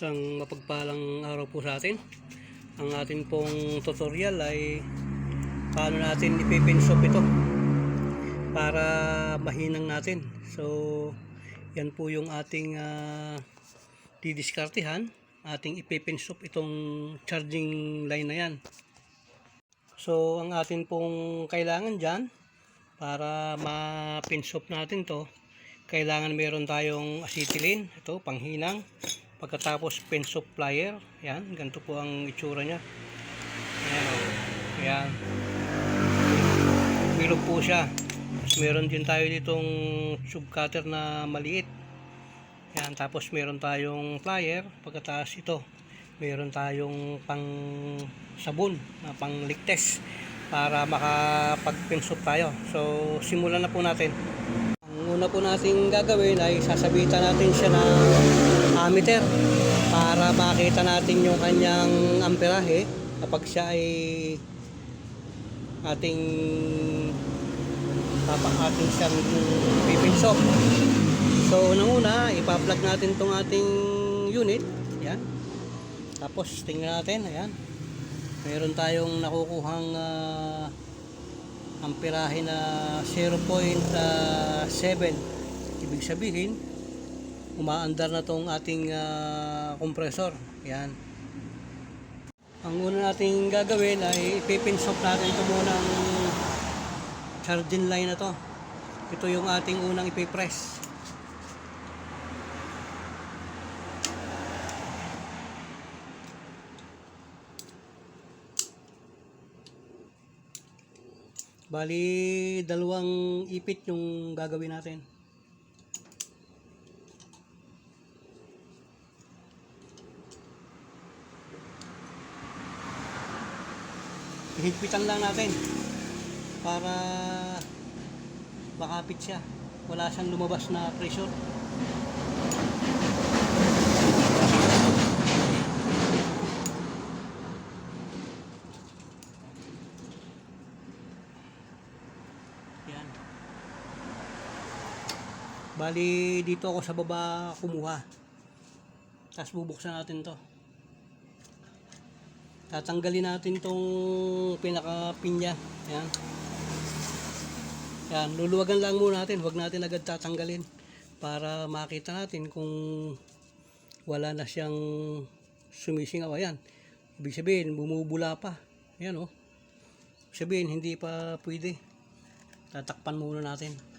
Isang mapagpalang araw po sa atin. Ang atin pong tutorial ay paano natin ipipinsop ito para mahinang natin. So, yan po yung ating uh, didiskartehan. Ating ipipinsop itong charging line na yan. So, ang atin pong kailangan dyan para ma-pinsop natin to kailangan meron tayong acetylene ito panghinang pagkatapos pinsop plier yan ganito po ang itsura nya yan o yan bilog po siya. Tapos meron din tayo ditong tube cutter na maliit. Yan tapos meron tayong plier. Pagkatapos ito meron tayong pang sabon na pang ligtes para makapag-pinsop tayo. So simulan na po natin. Ang una po natin gagawin ay sasabitan natin siya ng ammeter para makita natin yung kanyang amperahe kapag siya ay ating papak ating siyang pipinsok. So unang-una, ipa-plug natin tong ating unit. Yan. Tapos tingnan natin, ayan. Meron tayong nakukuhang ah, amperahe na 0.7 ibig sabihin umaandar na tong ating ah, compressor. Yan. Ang una nating gagawin ay ipipinsok natin ito muna ang charging line na to. Ito yung ating unang ipipress. Bali, dalawang ipit yung gagawin natin. Higpitan lang natin para makapit siya. Wala siyang lumabas na pressure. Yan. Bali, dito ako sa baba kumuha. Tapos bubuksan natin to. Tatanggalin natin tong pinaka-pinya. Yan. Yan, luluwagan lang muna natin. Huwag natin agad tatanggalin para makita natin kung wala na siyang sumisingaw. Ayan. Ibig sabihin, bumubula pa. Ayan oh. Sabihin, hindi pa pwede. Tatakpan muna natin.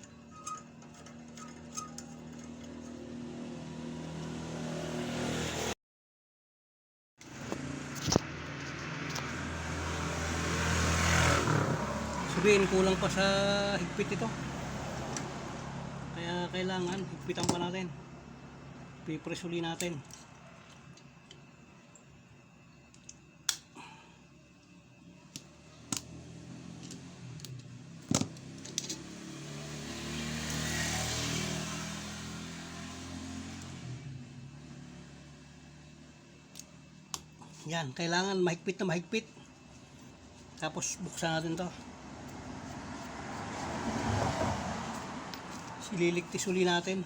Sabihin, kulang pa sa higpit ito. Kaya kailangan, higpitan pa natin. Pipress uli natin. Yan, kailangan mahigpit na mahigpit. Tapos buksan natin to. Sililigtis uli natin.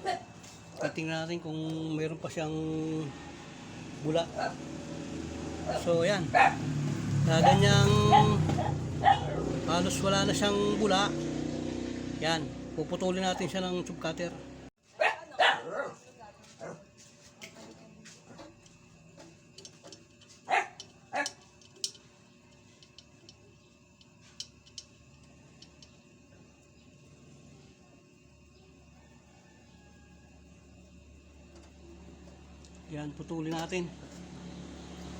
Titingnan natin kung mayroon pa siyang bula. So yan. Gaganyang halos wala na siyang bula. Yan. Puputulin natin siya ng tube cutter. Yan, putulin natin.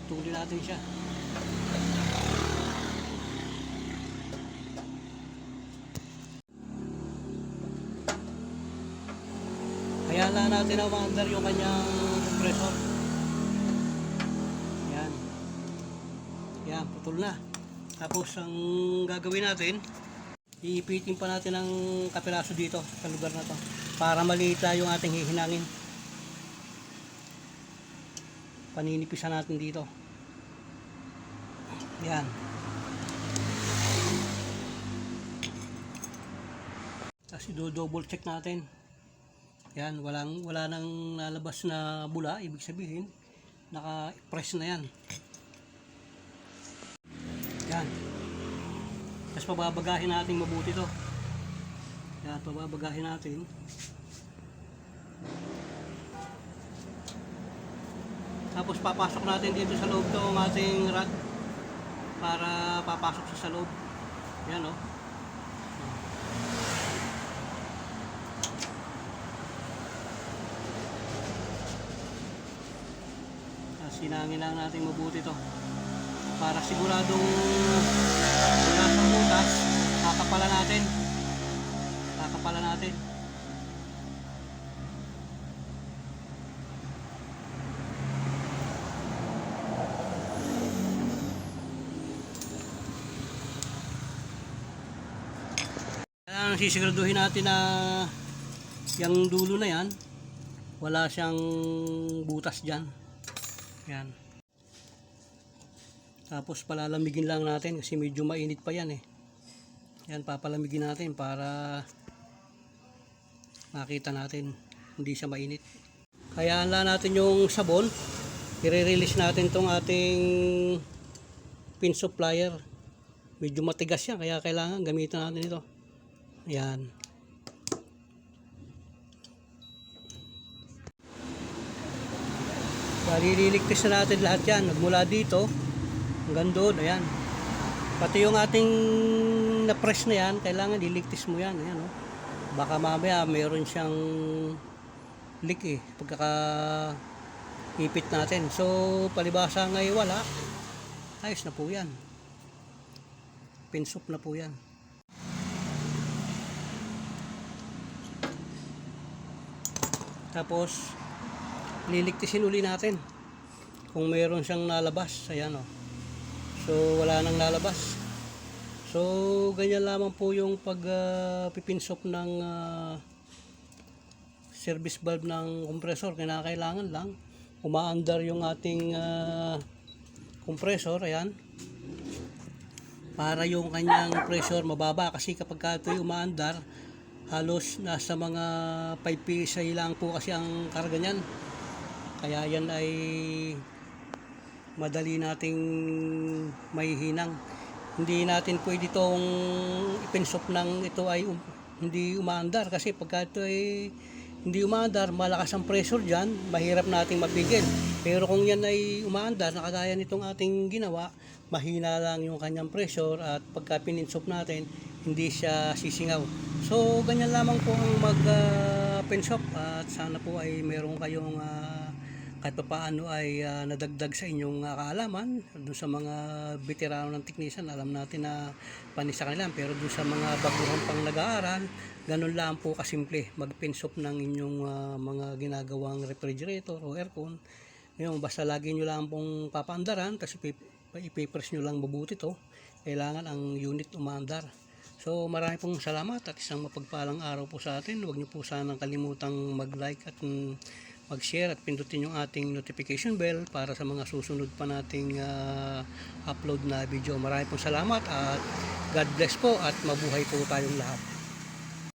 Putulin natin siya. Hayaan lang natin na umaandar yung kanyang compressor. Yan. Yan, putol na. Tapos ang gagawin natin, iipitin pa natin ang kapiraso dito sa lugar na to para malita yung ating hihinangin. Paninipisan natin dito yan tapos do-double check natin yan walang wala nang lalabas na bula ibig sabihin naka-press na yan. Yan. Tapos pababagahin natin mabuti to. Yan, pababagahin natin. Tapos papasok natin dito sa loob ang ating rod para papasok siya sa loob. Yan oh. Tapos sinangin lang natin mabuti to para siguradong wala sa butas kakapalan natin kakapalan natin Sisiguraduhin natin na yung dulo na yan wala siyang butas dyan yan tapos palalamigin lang natin kasi medyo mainit pa yan eh. Yan papalamigin natin para makita natin hindi siya mainit. Kaya lang natin yung sabon. I-release natin tong ating pin supplier. Medyo matigas yan kaya kailangan gamitin natin ito. Yan. Liligtas na natin lahat yan. Mula dito, hanggang doon, ayan. Pati yung ating na-press na yan, kailangan iligtis mo yan, ayan, oh. Baka mamaya mayroon siyang leak eh, pagkaka ipit natin. So, palibasa ngayon wala, ayos na po yan. Pinsop na po yan. Tapos, liligtisin uli natin kung mayroon siyang nalabas, ayan oh. So wala nang lalabas. So ganyan lamang po yung pag uh, pipinsop ng ah, service valve ng compressor. Kinakailangan lang umaandar yung ating ah, compressor, ayan. Para yung kanyang pressure mababa kasi kapag ka ito'y umaandar, halos nasa mga 5 PSI lang po kasi ang karga niyan. Kaya yan ay madali nating mahihinang. Hindi natin pwede itong ipinsop ng ito ay um- hindi umaandar kasi pagka ito ay hindi umaandar, malakas ang pressure dyan, mahirap nating mapigil. Pero kung yan ay umaandar, nakagaya nitong ating ginawa, mahina lang yung kanyang pressure at pagka pininsop natin, hindi siya sisingaw. So, ganyan lamang po ang mag-pinsop at sana po ay meron kayong ah, kahit pa paano ay ah, nadagdag sa inyong ah, kaalaman doon sa mga veterano ng technician alam natin na panis sa kanila pero doon sa mga baguhan pang nag-aaral ganun lang po kasimple. Magpinsop ng inyong ah, mga ginagawang refrigerator o aircon. Yun, basta lagi nyo lang pong papaandaran kasi ipipress nyo lang mabuti to. Kailangan ang unit umaandar So marami pong salamat at isang mapagpalang araw po sa atin. Huwag niyo po sanang kalimutang mag-like at mm, mag-share at pindutin yung ating notification bell para sa mga susunod pa nating ah, upload na video. Marami pong salamat at God bless po at mabuhay po tayong lahat.